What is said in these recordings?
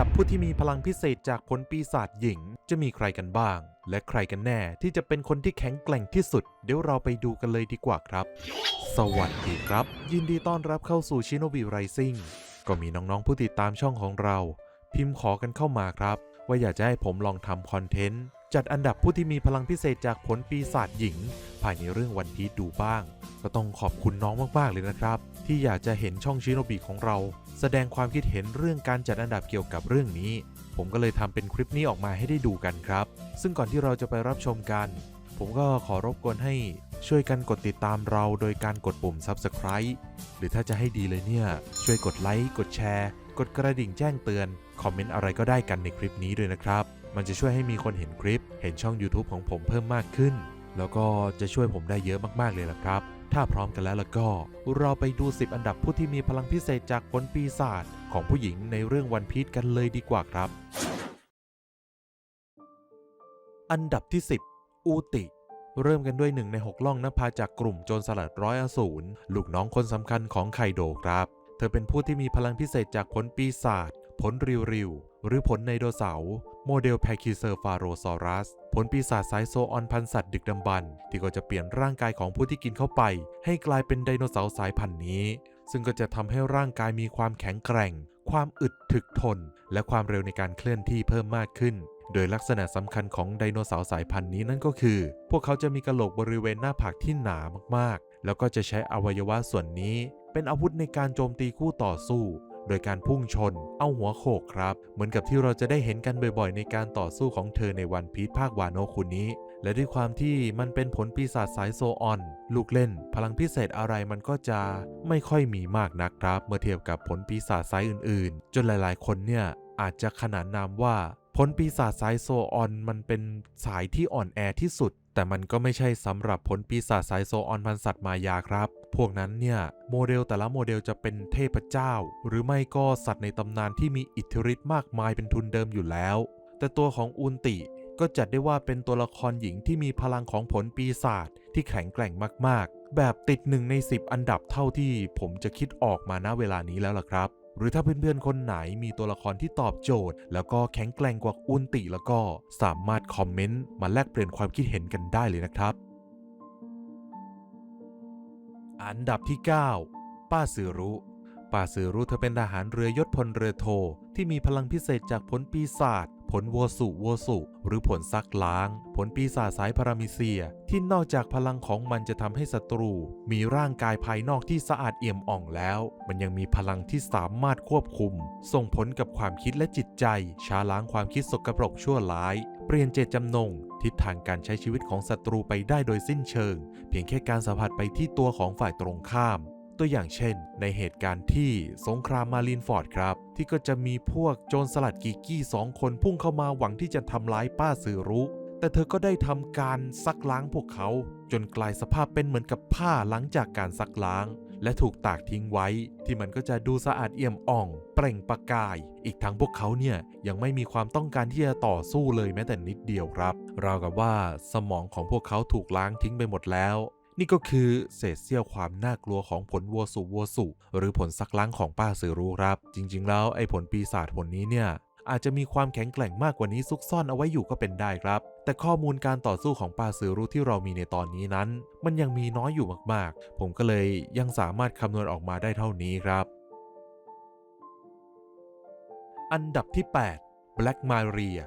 ดับผู้ที่มีพลังพิเศษจากผลปีศาจหญิง จะมีใครกันบ้าง และใครกันแน่ที่จะเป็นคนที่แข็งแกร่งที่สุด เดี๋ยวเราไปดูกันเลยดีกว่าครับ สวัสดีครับ ยินดีต้อนรับเข้าสู่ชิโนบิไรซิ่งก็มีน้องๆผู้ติดตามช่องของเรา พิมพ์ขอกันเข้ามาครับ ว่าอยากจะให้ผมลองทำคอนเทนต์ จัดอันดับผู้ที่มีพลังพิเศษจากผลปีศาจหญิง ภายในเรื่องวันพีดูบ้าง ก็ต้องขอบคุณน้องมากๆเลยนะครับ ที่อยากจะเห็นช่องชิโนบิของเรา แสดงความคิดเห็นเรื่องการจัดอันดับเกี่ยวกับเรื่องนี้ ผมก็เลยทำเป็นคลิปนี้ออกมาให้ได้ดูกันครับ ซึ่งก่อนที่เราจะไปรับชมกัน ผมก็ขอรบกวนให้ช่วยกันกดติดตามเราโดยการกดปุ่ม Subscribe หรือถ้าจะให้ดีเลยเนี่ย ช่วยกดไลค์กดแชร์ กดกระดิ่งแจ้งเตือน คอมเมนต์อะไรก็ได้กันในคลิปนี้ด้วยนะครับ มันจะช่วยให้มีคนเห็นคลิป เห็นช่อง YouTube ของผมเพิ่มมากขึ้น แล้วก็จะช่วยผมได้เยอะมากๆเลยล่ะครับ ถ้าพร้อมกันแล้วล้วก็ เราไปดู 10 อันดับผู้ที่มีพลังพิเศษจากผลปีศาจของผู้หญิงในเรื่องวันพีชกันเลยดีกว่าครับ อันดับที่ 10 อูติเริ่มกันด้วยหนึ่งในหกล่องนภาจากกลุ่มโจรสลัดร้อยอสูรลูกน้องคนสำคัญของไคโดครับ เธอเป็นผู้ที่มีพลังพิเศษจากผลปีศาจผลริวริว หรือผลไนโดเสาร์ โมเดลแพคิเซอร์ฟาโรซอรัส ผลปีศาจสายโซออนพันสัตว์ดึกดำบรรพ์ที่ก็จะเปลี่ยนร่างกายของผู้ที่กินเข้าไป ให้กลายเป็นไดโนเสาร์สายพันธุ์นี้ ซึ่งก็จะทำให้ร่างกายมีความแข็งแกร่ง ความอึดถึกทน และความเร็วในการเคลื่อนที่เพิ่มมากขึ้น โดยลักษณะสำคัญของไดโนเสาร์สายพันธุ์นี้นั่นก็คือ พวกเขาจะมีกระโหลกบริเวณหน้าผากที่หนามากๆ แล้วก็จะใช้อวัยวะส่วนนี้ เป็นอาวุธในการโจมตีคู่ต่อสู้ โดยการพุ่งชน เอาหัวโขกครับ เหมือนกับที่เราจะได้เห็นกันบ่อยๆ ในการต่อสู้ของเธอในวันพีชภาควาโนคุนี้ และด้วยความที่มันเป็นผลปีศาจสายโซออน ลูกเล่น พลังพิเศษอะไรมันก็จะไม่ค่อยมีมากนักครับ เมื่อเทียบกับผลปีศาจสายอื่นๆ จนหลายๆ คนเนี่ยอาจจะขนานนามว่าผลปีศาจสายโซออนมันเป็นสายที่อ่อนแอที่สุด แต่มันก็ไม่ใช่สำหรับผลปีศาจสายโซออนพันสัตว์มายาครับ พวกนั้นเนี่ย โมเดลแต่ละโมเดลจะเป็นเทพเจ้า หรือไม่ก็สัตว์ในตำนานที่มีอิทธิฤทธิ์มากมายเป็นทุนเดิมอยู่แล้ว แต่ตัวของอุนติก็จัดได้ว่าเป็นตัวละครหญิงที่มีพลังของผลปีศาจที่แข็งแกร่งมากๆ แบบติดหนึ่งใน 10 อันดับเท่าที่ผมจะคิดออกมาณเวลานี้แล้วล่ะครับ หรือถ้าเพื่อนๆคนไหนมีตัวละครที่ตอบโจทย์ แล้วก็แข็งแกร่งกว่าอุนติแล้วก็สามารถคอมเมนต์มาแลกเปลี่ยนความคิดเห็นกันได้เลยนะครับ อันดับที่ 9 ป้าสือรุป้าสือรุเธอเป็นทหารเรือยศพลเรือโท ที่มีพลังพิเศษจากผลปีศาจ ผลโวสุโวสุ หรือผลซักล้าง ผลปีศาจสายพารามิเซีย ที่นอกจากพลังของมันจะทำให้ศัตรู มีร่างกายภายนอกที่สะอาดเอี่ยมอ่องแล้ว มันยังมีพลังที่สามารถควบคุม ส่งผลกับความคิดและจิตใจช้าล้างความคิดสกปรกชั่วร้าย เปลี่ยนเจตจำนงทิศทางการใช้ชีวิตของศัตรูไปได้โดยสิ้นเชิง เพียงแค่การสัมผัสไปที่ตัวของฝ่ายตรงข้าม ตัวอย่างเช่น ในเหตุการณ์ที่สงครามมารีนฟอร์ดครับ ที่ก็จะมีพวกโจรสลัดกีกี้สองคนพุ่งเข้ามาหวังที่จะทำร้ายป้าสือรุแต่เธอก็ได้ทำการซักล้างพวกเขา จนกลายสภาพเป็นเหมือนกับผ้าหลังจากการซักล้าง และถูกตากทิ้งไว้ ที่มันก็จะดูสะอาดเอี่ยมอ่อง เปล่งประกาย อีกทั้งพวกเขาเนี่ยยังไม่มีความต้องการที่จะต่อสู้เลยแม้แต่นิดเดียวครับราวกับว่าสมองของพวกเขาถูกล้างทิ้งไปหมดแล้ว นี่ก็คือเศษเสี้ยวความน่ากลัวของผลวัวสุวัวสุหรือผลซักล้างของป้าสือรู้ครับ จริง ๆ แล้วไอ้ผลปีศาจผลนี้เนี่ยอาจจะมีความแข็งแกร่งมากกว่านี้ซุกซ่อนเอาไว้อยู่ก็เป็นได้ครับ แต่ข้อมูลการต่อสู้ของป้าสือรู้ที่เรามีในตอนนี้นั้น มันยังมีน้อยอยู่มากๆ ผมก็เลยยังสามารถคำนวณออกมาได้เท่านี้ครับ อันดับที่ 8 Black Maria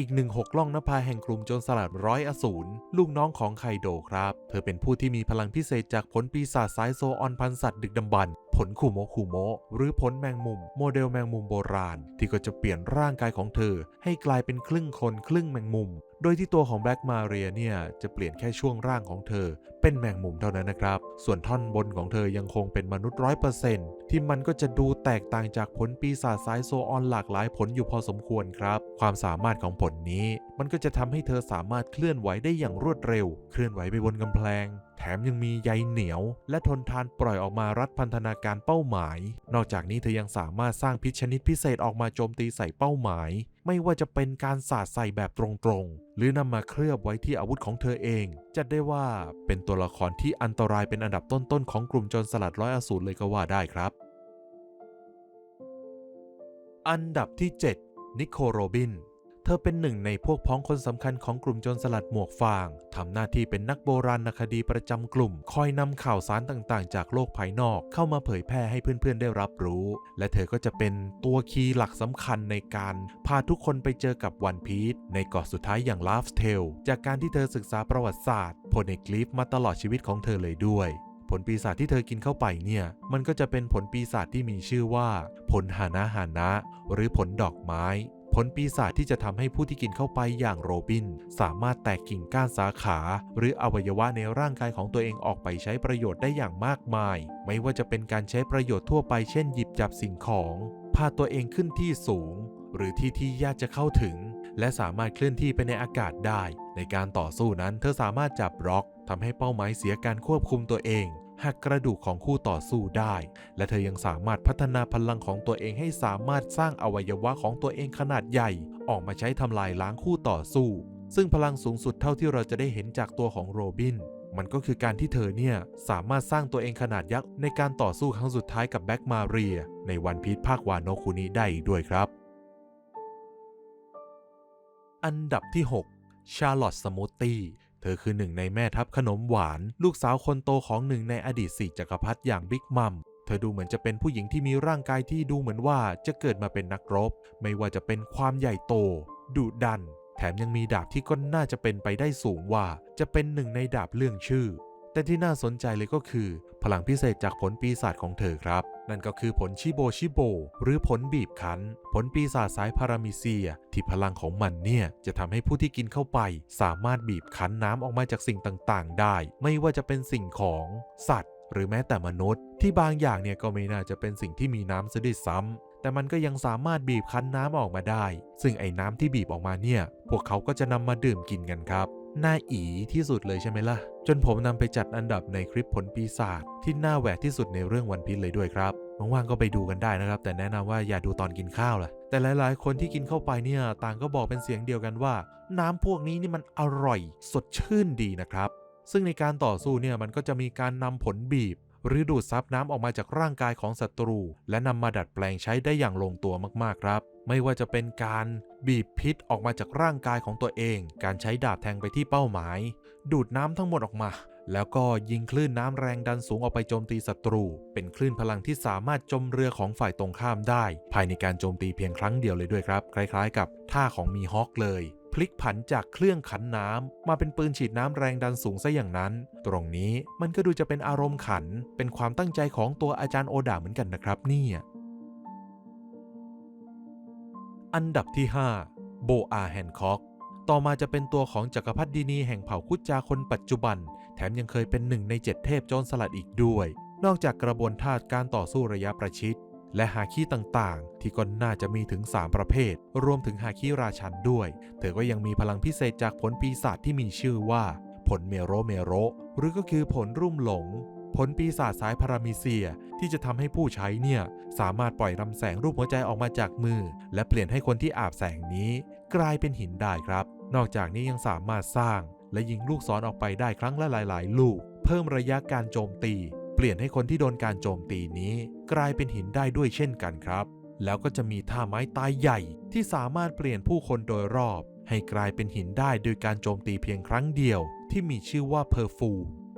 อีกหนึ่งหกล่องนภาแห่งกลุ่มโจรสลัดร้อยอสูรลูกน้องของไคโดครับ เธอเป็นผู้ที่มีพลังพิเศษจากผลปีศาจสายโซออนพันสัตว์ดึกดำบรรพ์ ผลคูโมคูโมหรือผลแมงมุม โมเดลแมงมุมโบราณ ที่ก็จะเปลี่ยนร่างกายของเธอ ให้กลายเป็นครึ่งคนครึ่งแมงมุม โดยที่ตัวของแบล็กมาเรียเนี่ยจะเปลี่ยนแค่ช่วงร่างของเธอ เป็นแมงมุมเท่านั้นนะครับ ส่วนท่อนบนของเธอยังคงเป็นมนุษย์ร้อยเปอร์เซ็นต์ที่มันก็จะดูแตกต่างจากผลปีศาจสายโซออนหลากหลายผลอยู่พอสมควรครับ ความสามารถของผลนี้ มันก็จะทำให้เธอสามารถเคลื่อนไหวได้อย่างรวดเร็ว เคลื่อนไหวไปบนกำแพง มยังมีใยเหนียว และทนทานปล่อยออกมารัดพันธนาการเป้าหมาย นอกจากนี้เธอยังสามารถสร้างพิษชนิดพิเศษออกมาโจมตีใส่เป้าหมาย ไม่ว่าจะเป็นการสาดใส่แบบตรงๆ หรือนำมาเคลือบไว้ที่อาวุธของเธอเอง จัดได้ว่าเป็นตัวละครที่อันตรายเป็นอันดับต้นๆของกลุ่มโจรสลัดร้อยอสูรเลยก็ว่าได้ครับ อันดับที่ 7 นิโคโรบิน ธอเป็นหนึ่งในพวกพ้องคนสำคัญของกลุ่มโจรสลัดหมวกฟางทำหน้าที่เป็นนักโบราณคดีประจำกลุ่ม คอยนำข่าวสารต่างๆ จากโลกภายนอกเข้ามาเผยแพร่ให้เพื่อนๆได้รับรู้ และเธอก็จะเป็นตัวคีย์หลักสำคัญในการ พาทุกคนไปเจอกับวันพีชในเกาะสุดท้ายอย่างลาฟสเทลจากการที่เธอศึกษาประวัติศาสตร์โพเนกลิฟมาตลอดชีวิตของเธอเลยด้วยผลปีศาจที่เธอกินเข้าไปเนี่ย มันก็จะเป็นผลปีศาจที่มีชื่อว่า ผลหานะหานะ หรือผลดอกไม้ ผลปีศาจที่จะทำให้ผู้ที่กินเข้าไปอย่างโรบิน สามารถแตกกิ่งก้านสาขา หรืออวัยวะในร่างกายของตัวเองออกไปใช้ประโยชน์ได้อย่างมากมาย ไม่ว่าจะเป็นการใช้ประโยชน์ทั่วไปเช่นหยิบจับสิ่งของพาตัวเองขึ้นที่สูง หรือที่ที่ยากจะเข้าถึง และสามารถเคลื่อนที่ไปในอากาศได้ ในการต่อสู้นั้นเธอสามารถจับร็อกทำให้เป้าหมายเสียการควบคุมตัวเอง หักกระดูกของคู่ต่อสู้ได้ และเธอยังสามารถพัฒนาพลังของตัวเองให้สามารถสร้างอวัยวะของตัวเองขนาดใหญ่ ออกมาใช้ทำลายล้างคู่ต่อสู้ ซึ่งพลังสูงสุดเท่าที่เราจะได้เห็นจากตัวของโรบินมันก็คือการที่เธอเนี่ย สามารถสร้างตัวเองขนาดยักษ์ในการต่อสู้ครั้งสุดท้ายกับแบ็กมาเรีย ในวันพีชภาควานโนคุนิได้อีกด้วยครับ อันดับที่ 6 ชาร์ลอตสมูทตี้ เธอคือหนึ่งในแม่ทัพขนมหวาน ลูกสาวคนโตของหนึ่งในอดีตสี่จักรพรรดิอย่างบิ๊กมัมเธอดูเหมือนจะเป็นผู้หญิงที่มีร่างกายที่ดูเหมือนว่าจะเกิดมาเป็นนักรบ ไม่ว่าจะเป็นความใหญ่โต ดุดัน แถมยังมีดาบที่ก็น่าจะเป็นไปได้สูงว่า จะเป็นหนึ่งในดาบเรื่องชื่อ แต่ที่น่าสนใจเลยก็คือ พลังพิเศษจากผลปีศาจของเธอครับ นั่นก็คือผลชิโบชิโบ หรือผลบีบคั้น ผลปีศาจสายพารามิเซีย ที่พลังของมันเนี่ย จะทำให้ผู้ที่กินเข้าไป สามารถบีบคั้นน้ำออกมาจากสิ่งต่างๆ ได้ ไม่ว่าจะเป็นสิ่งของสัตว์ หรือแม้แต่มนุษย์ ที่บางอย่างเนี่ยก็ไม่น่าจะเป็นสิ่งที่มีน้ำซะด้วยซ้ำแต่มันก็ยังสามารถบีบคั้นน้ำออกมาได้ ซึ่งไอ้น้ำที่บีบออกมาเนี่ย พวกเขาก็จะนำมาดื่มกินกันครับ น่าอีที่สุดเลยใช่ไหมล่ะ จนผมนำไปจัดอันดับในคลิปผลปีศาจที่น่าแหวกที่สุดในเรื่องวันพีชเลยด้วยครับว่างๆก็ไปดูกันได้นะครับ แต่แนะนำว่าอย่าดูตอนกินข้าวล่ะแต่หลายๆ คนที่กินเข้าไปเนี่ยต่างก็บอกเป็นเสียงเดียวกันว่า น้ำพวกนี้นี่มันอร่อย สดชื่นดีนะครับ ซึ่งในการต่อสู้เนี่ยมันก็จะมีการนำผลบีบ หรือดูดซับน้ำออกมาจากร่างกายของศัตรู และนำมาดัดแปลงใช้ได้อย่างลงตัวมากๆครับ ไม่ว่าจะเป็นการบีบพิษออกมาจากร่างกายของตัวเอง การใช้ดาบแทงไปที่เป้าหมาย ดูดน้ำทั้งหมดออกมา แล้วก็ยิงคลื่นน้ำแรงดันสูงออกไปโจมตีศัตรู เป็นคลื่นพลังที่สามารถจมเรือของฝ่ายตรงข้ามได้ ภายในการโจมตีเพียงครั้งเดียวเลยด้วยครับ คล้ายๆ กับท่าของมีฮอคเลย ลิกผันจากเครื่องขันน้ำมาเป็นปืนฉีดน้ำแรงดันสูงซะอย่างนั้น ตรงนี้มันก็ดูจะเป็นอารมณ์ขัน เป็นความตั้งใจของตัวอาจารย์โอดาเหมือนกันนะครับเนี่ยอันดับที่ 5 โบอาแฮนคอกต่อมาจะเป็นตัวของจักรพรรดินีแห่งเผ่าคุจจาคนปัจจุบัน แถมยังเคยเป็นหนึ่งในเจ็ดเทพโจรสลัดอีกด้วย นอกจากกระบวนท่าการต่อสู้ระยะประชิด และฮาคิต่างๆ ที่ก็น่าจะมีถึง 3 ประเภท รวมถึงฮาคิราชันด้วย เธอก็ยังมีพลังพิเศษจากผลปีศาจที่มีชื่อว่า ผลเมโรเมโรหรือก็คือผลรุ่มหลง ผลปีศาจสายพารามิเซียที่จะทำให้ผู้ใช้เนี่ย สามารถปล่อยลำแสงรูปหัวใจออกมาจากมือ และเปลี่ยนให้คนที่อาบแสงนี้ กลายเป็นหินได้ครับ นอกจากนี้ยังสามารถสร้าง และยิงลูกศรอออกไปได้ครั้งละหลาย ๆ ลูก เพิ่มระยะการโจมตี เปลี่ยนให้คนที่โดนการโจมตีนี้ กลายเป็นหินได้ด้วยเช่นกันครับ แล้วก็จะมีท่าไม้ตายใหญ่ที่สามารถเปลี่ยนผู้คนโดยรอบ ให้กลายเป็นหินได้โดยการโจมตีเพียงครั้งเดียว ที่มีชื่อว่าเพอร์ฟู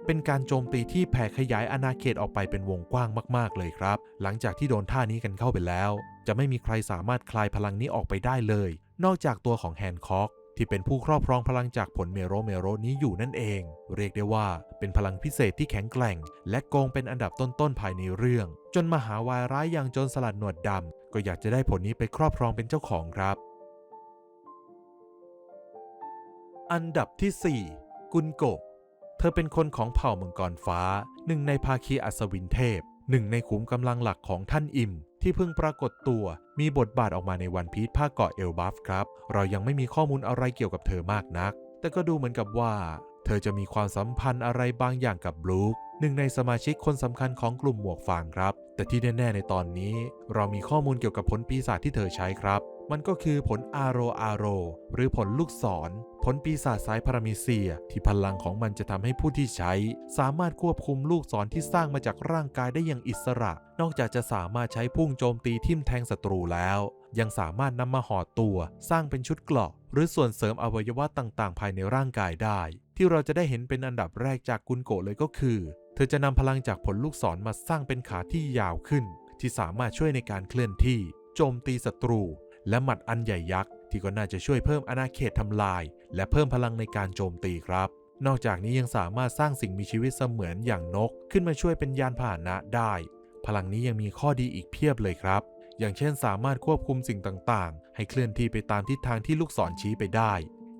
เป็นการโจมตีที่แผ่ขยายอาณาเขตออกไปเป็นวงกว้างมาก ๆ เลยครับ หลังจากที่โดนท่านี้กันเข้าไปแล้ว จะไม่มีใครสามารถคลายพลังนี้ออกไปได้เลย นอกจากตัวของแฮนค็อก ที่เป็นผู้ครอบครองพลังจากผลเมโรเมโรนี้อยู่นั่นเอง เรียกได้ว่าเป็นพลังพิเศษที่แข็งแกร่ง และโกงเป็นอันดับต้นๆภายในเรื่อง จนมหาวายร้ายอย่างจนสลัดหนวดดำก็อยากจะได้ผลนี้ไปครอบครองเป็นเจ้าของครับ อันดับที่ 4 กุนโกะเธอเป็นคนของเผ่ามังกรฟ้า หนึ่งในภาคีอัศวินเทพ หนึ่งในขุมกำลังหลักของท่านอิม ที่เพิ่งปรากฏตัว มีบทบาทออกมาในวันพีชภาคเกาะเอลบัฟครับ เรายังไม่มีข้อมูลอะไรเกี่ยวกับเธอมากนัก แต่ก็ดูเหมือนกับว่า เธอจะมีความสัมพันธ์อะไรบางอย่างกับบลูคหนึ่งในสมาชิกคนสำคัญของกลุ่มหมวกฟางครับ แต่ที่แน่ ๆ ในตอนนี้ เรามีข้อมูลเกี่ยวกับผลปีศาจที่เธอใช้ครับ มันก็คือผลอาโรอาโร หรือผลลูกศร ผลปีศาจสายพารามิเซีย ที่พลังของมันจะทำให้ผู้ที่ใช้ สามารถควบคุมลูกศรที่สร้างมาจากร่างกายได้อย่างอิสระ นอกจากจะสามารถใช้พุ่งโจมตีทิ่มแทงศัตรูแล้ว ยังสามารถนำมาห่อตัว สร้างเป็นชุดเกราะหรือส่วนเสริมอวัยวะต่างๆ ภายในร่างกายได้ ที่เราจะได้เห็นเป็นอันดับแรกจากกุนโกะเลยก็คือ เธอจะนำพลังจากผลลูกศรมาสร้างเป็นขาที่ยาวขึ้น ที่สามารถช่วยในการเคลื่อนที่ โจมตีศัตรู และหมัดอันใหญ่ยักษ์ที่ก็น่าจะช่วยเพิ่มอาณาเขตทำลาย และเพิ่มพลังในการโจมตีครับ นอกจากนี้ยังสามารถสร้างสิ่งมีชีวิตเสมือนอย่างนก ขึ้นมาช่วยเป็นยานพาหนะได้ พลังนี้ยังมีข้อดีอีกเพียบเลยครับ อย่างเช่นสามารถควบคุมสิ่งต่างๆ ให้เคลื่อนที่ไปตามทิศทางที่ลูกศรชี้ไปได้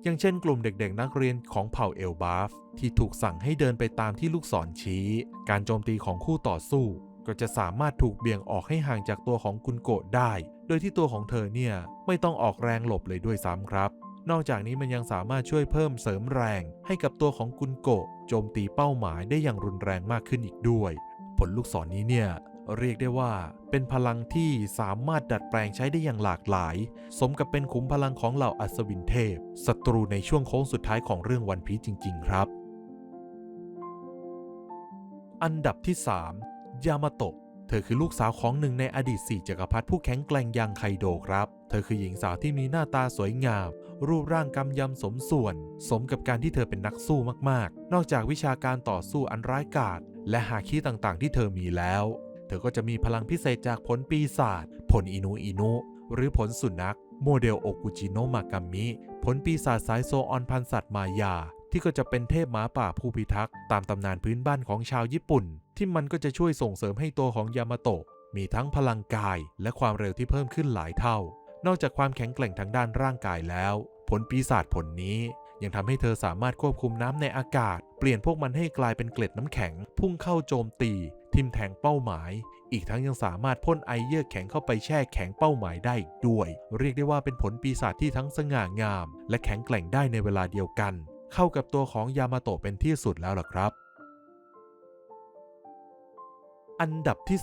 อย่างเช่นกลุ่มเด็กๆนักเรียนของเผ่าเอลบาฟที่ถูกสั่งให้เดินไปตามที่ลูกศรชี้ การโจมตีของคู่ต่อสู้ ก็จะสามารถถูกเบี่ยงออกให้ห่างจากตัวของกุนโกะได้ โดยที่ตัวของเธอเนี่ยไม่ต้องออกแรงหลบเลยด้วยซ้ำครับ นอกจากนี้มันยังสามารถช่วยเพิ่มเสริมแรง ให้กับตัวของกุนโกะโจมตีเป้าหมายได้อย่างรุนแรงมากขึ้นอีกด้วย ผลลูกศรนี้เนี่ยเรียกได้ว่าเป็นพลังที่สามารถดัดแปลงใช้ได้อย่างหลากหลาย สมกับเป็นขุมพลังของเหล่าอัศวินเทพศัตรูในช่วงโค้งสุดท้ายของเรื่องวันพีจริง ๆ ครับ อันดับที่ 3 ยามาโตะ เธอคือลูกสาวของหนึ่งในอดีตสี่จักรพรรดิผู้แข็งแกร่งอย่างไคโดครับ เธอคือหญิงสาวที่มีหน้าตาสวยงาม รูปร่างกำยำสมส่วน สมกับการที่เธอเป็นนักสู้มากๆ นอกจากวิชาการต่อสู้อันร้ายกาจและหาคีต่างๆ ที่เธอมีแล้ว เธอก็จะมีพลังพิเศษจากผลปีศาจ ผลอินุอินุ หรือผลสุนัข โมเดลโอกุจิโนมากามิ ผลปีศาจสายโซออนพันสัตว์มายาที่ก็จะเป็นเทพหมาป่าผู้พิทักษ์ตามตำนานพื้นบ้านของชาวญี่ปุ่น ที่มันก็จะช่วยส่งเสริมให้ตัวของยามาโตะมีทั้งพลังกายและความเร็วที่เพิ่มขึ้นหลายเท่า นอกจากความแข็งแกร่งทางด้านร่างกายแล้ว ผลปีศาจผลนี้ ยังทำให้เธอสามารถควบคุมน้ำในอากาศ เปลี่ยนพวกมันให้กลายเป็นเกล็ดน้ำแข็ง พุ่งเข้าโจมตี ทิมแทงเป้าหมาย อีกทั้งยังสามารถพ่นไอเยือกแข็งเข้าไปแช่แข็งเป้าหมายได้อีกด้วย เรียกได้ว่าเป็นผลปีศาจที่ทั้งสง่างาม และแข็งแกร่งได้ในเวลาเดียวกัน เข้ากับตัวของยามาโตะเป็นที่สุดแล้วล่ะครับ อันดับที่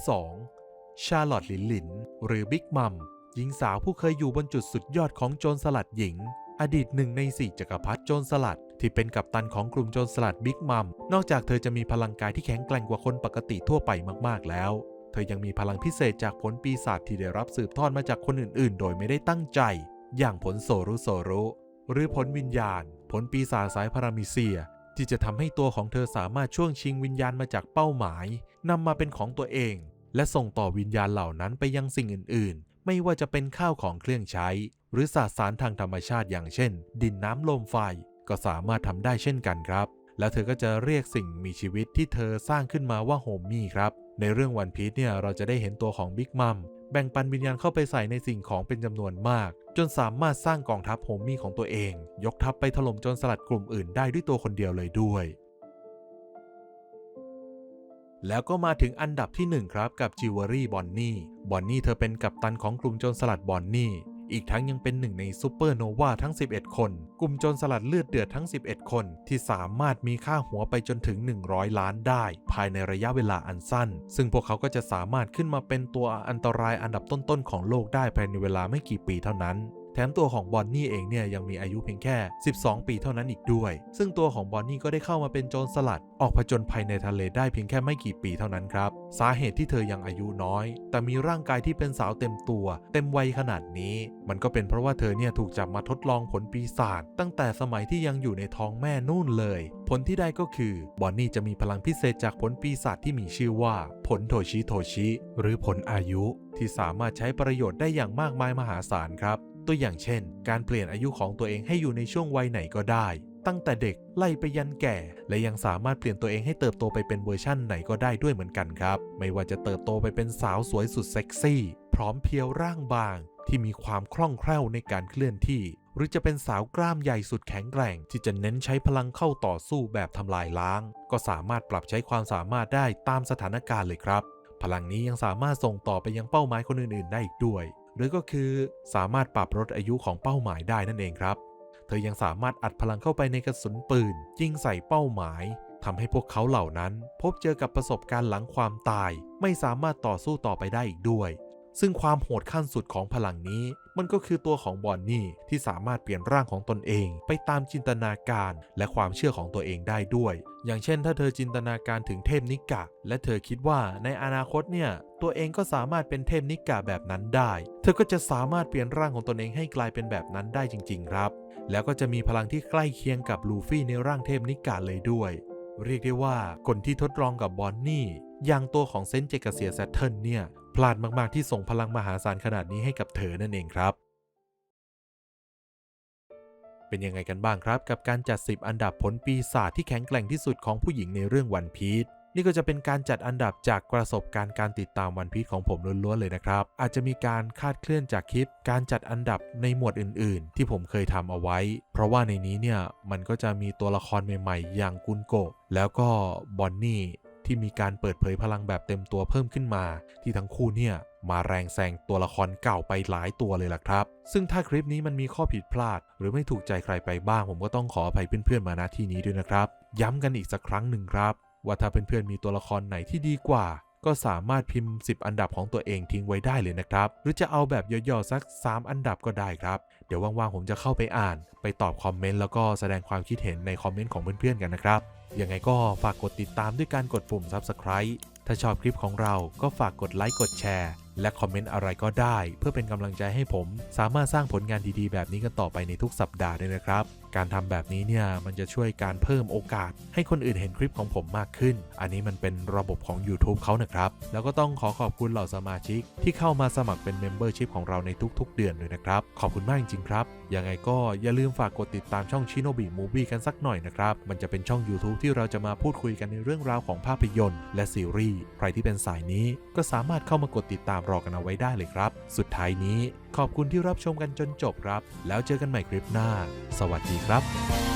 2 ชาร์ลอตหลินหลิน หรือบิ๊กมัมหญิงสาวผู้เคยอยู่บนจุดสุดยอดของโจรสลัดหญิง อดีตหนึ่งในสี่จักรพรรดิโจรสลัด ที่เป็นกัปตันของกลุ่มโจรสลัดบิ๊กมัมนอกจากเธอจะมีพลังกายที่แข็งแกร่งกว่าคนปกติทั่วไปมากๆแล้ว เธอยังมีพลังพิเศษจากผลปีศาจที่ได้รับสืบทอดมาจากคนอื่นๆ โดยไม่ได้ตั้งใจ อย่างผลโซรุโซรุหรือผลวิญญาณ ผลปีศาจสายพารามิเซีย ที่จะทำให้ตัวของเธอสามารถช่วงชิงวิญญาณมาจากเป้าหมายนำมาเป็นของตัวเอง และส่งต่อวิญญาณเหล่านั้นไปยังสิ่งอื่น ๆ ไม่ว่าจะเป็นข้าวของเครื่องใช้ หรือสาสารทางธรรมชาติอย่างเช่น ดินน้ำลมไฟ ก็สามารถทำได้เช่นกันครับ แล้วเธอก็จะเรียกสิ่งมีชีวิตที่เธอสร้างขึ้นมาว่าโฮมมี่ครับในเรื่องวันพีชเนี่ยเราจะได้เห็นตัวของบิ๊กมัม แบ่งปันวิญญาณเข้าไปใส่ในสิ่งของเป็นจำนวนมาก จนสามารถสร้างกองทัพโฮมมี่ของตัวเอง ยกทัพไปถล่มโจนสลัดกลุ่มอื่นได้ด้วยตัวคนเดียวเลยด้วย แล้วก็มาถึงอันดับที่ 1 ครับกับจิวเวอรี่บอนนี่บอนนี่เธอเป็นกัปตันของกลุ่มโจรสลัดบอนนี่ อีกทั้งยังเป็นหนึ่งในซูเปอร์โนวาทั้ง 11 คน กลุ่มโจรสลัดเลือดเดือดทั้ง 11 คน ที่สามารถมีค่าหัวไปจนถึง 100 ล้านได้ ภายในระยะเวลาอันสั้น ซึ่งพวกเขาก็จะสามารถขึ้นมาเป็นตัวอันตรายอันดับต้นๆของโลกได้ภายในเวลาไม่กี่ปีเท่านั้น ถมตัวของบอนนี่เองเนี่ยยังมีอายุเพียงแค่ 12 ปีเท่านั้นอีกด้วย ซึ่งตัวของบอนนี่ก็ได้เข้ามาเป็นโจรสลัด ออกผจญภัยในทะเลได้เพียงแค่ไม่กี่ปีเท่านั้นครับ สาเหตุที่เธอยังอายุน้อย แต่มีร่างกายที่เป็นสาวเต็มตัว เต็มวัยขนาดนี้ มันก็เป็นเพราะว่าเธอเนี่ยถูกจับมาทดลองผลปีศาจตั้งแต่สมัยที่ยังอยู่ในท้องแม่นู่นเลย ผลที่ได้ก็คือบอนนี่จะมีพลังพิเศษจากผลปีศาจที่มีชื่อว่า ผลโทชิโทชิ หรือผลอายุที่สามารถใช้ประโยชน์ได้อย่างมากมายมหาศาลครับ ตัวอย่างเช่น การเปลี่ยนอายุของตัวเองให้อยู่ในช่วงวัยไหนก็ได้ ตั้งแต่เด็กไล่ไปยันแก่ และยังสามารถเปลี่ยนตัวเองให้เติบโตไปเป็นเวอร์ชั่นไหนก็ได้ด้วยเหมือนกันครับ ไม่ว่าจะเติบโตไปเป็นสาวสวยสุดเซ็กซี่ พร้อมเพรียวร่างบาง ที่มีความคล่องแคล่วในการเคลื่อนที่ หรือจะเป็นสาวกล้ามใหญ่สุดแข็งแกร่ง ที่จะเน้นใช้พลังเข้าต่อสู้แบบทำลายล้าง ก็สามารถปรับใช้ความสามารถได้ตามสถานการณ์เลยครับ พลังนี้ยังสามารถส่งต่อไปยังเป้าหมายคนอื่นๆ ได้อีกด้วย หรือก็คือสามารถปรับลดอายุของเป้าหมายได้นั่นเองครับ เธอยังสามารถอัดพลังเข้าไปในกระสุนปืนยิงใส่เป้าหมายทำให้พวกเขาเหล่านั้น พบเจอกับประสบการณ์หลังความตาย ไม่สามารถต่อสู้ต่อไปได้อีกด้วย ซึ่งความโหดขั้นสุดของพลังนี้ มันก็คือตัวของบอนนี่ที่สามารถเปลี่ยนร่างของตนเอง ไปตามจินตนาการและความเชื่อของตัวเองได้ด้วย อย่างเช่น ถ้าเธอจินตนาการถึงเทพนิกะ และเธอคิดว่าในอนาคตเนี่ยตัวเองก็สามารถเป็นเทพนิกะแบบนั้นได้ เธอก็จะสามารถเปลี่ยนร่างของตนเองให้กลายเป็นแบบนั้นได้จริง ๆ ครับ แล้วก็จะมีพลังที่ใกล้เคียงกับลูฟี่ในร่างเทพนิกะเลยด้วย เรียกได้ว่าคนที่ทดลองกับบอนนี่อย่างตัวของเซนเจกเซียแซตเทิลเนี่ย พลาดมากๆที่ส่งพลังมหาศาลขนาดนี้ให้กับเธอนั่นเองครับ เป็นยังไงกันบ้างครับ กับการจัด 10 อันดับผลปีศาจที่แข็งแกร่งที่สุดของผู้หญิงในเรื่องวันพีชนี่ก็จะเป็นการจัดอันดับจากประสบการณ์การติดตามวันพีชของผมล้วนๆเลยนะครับ อาจจะมีการคาดเคลื่อนจากคลิป การจัดอันดับในหมวดอื่น ๆ ที่ผมเคยทำเอาไว้ เพราะว่าในนี้เนี่ยมันก็จะมีตัวละครใหม่ ๆ อย่างกุนโกะแล้วก็บอนนี่ ที่มีการเปิดเผยพลังแบบเต็มตัวเพิ่มขึ้นมา ที่ทั้งคู่เนี่ยมาแรงแซงตัวละครเก่าไปหลายตัวเลยล่ะครับ ซึ่งถ้าคลิปนี้มันมีข้อผิดพลาด หรือไม่ถูกใจใครไปบ้าง ผมก็ต้องขออภัยเพื่อนๆมาณที่นี้ด้วยนะครับ ย้ำกันอีกสักครั้งหนึ่งครับ ว่าถ้าเพื่อนๆมีตัวละครไหนที่ดีกว่า ก็สามารถพิมพ์ 10 อันดับของตัวเองทิ้งไว้ได้เลยนะครับ หรือจะเอาแบบย่อๆสัก 3 อันดับก็ได้ครับ เดี๋ยวว่างๆผมจะเข้าไปอ่าน ไปตอบคอมเมนต์แล้วก็แสดงความคิดเห็นในคอมเมนต์ของเพื่อนๆกันนะครับยังไงก็ฝากกดติดตามด้วยการกดปุ่ม Subscribe ถ้าชอบคลิปของเราก็ฝากกดไลค์กดแชร์ และคอมเมนต์อะไรก็ได้ เพื่อเป็นกำลังใจให้ผม สามารถสร้างผลงานดีๆ แบบนี้กันต่อไปในทุกสัปดาห์ด้วยนะครับการทำแบบนี้เนี่ยมันจะช่วยการเพิ่มโอกาส ให้คนอื่นเห็นคลิปของผมมากขึ้น อันนี้มันเป็นระบบของ YouTube เขานะครับ แล้วก็ต้องขอขอบคุณเหล่าสมาชิก ที่เข้ามาสมัครเป็น Membership ของเราในทุกๆ เดือนด้วยนะครับ ขอบคุณมากจริงๆครับ ยังไงก็อย่าลืมฝากกดติดตามช่อง Shinobi Movie กันสักหน่อยนะครับ มันจะเป็นช่อง YouTube ที่เราจะมาพูดคุยกันในเรื่องราวของภาพยนตร์ และซีรีส์ ใครที่เป็นสายนี้ก็สามารถเข้ามากดติดตามรอกันเอาไว้ได้เลยครับ สุดท้ายนี้ขอบคุณที่รับชมกันจนจบครับ แล้วเจอกันใหม่คลิปหน้า สวัสดีครับ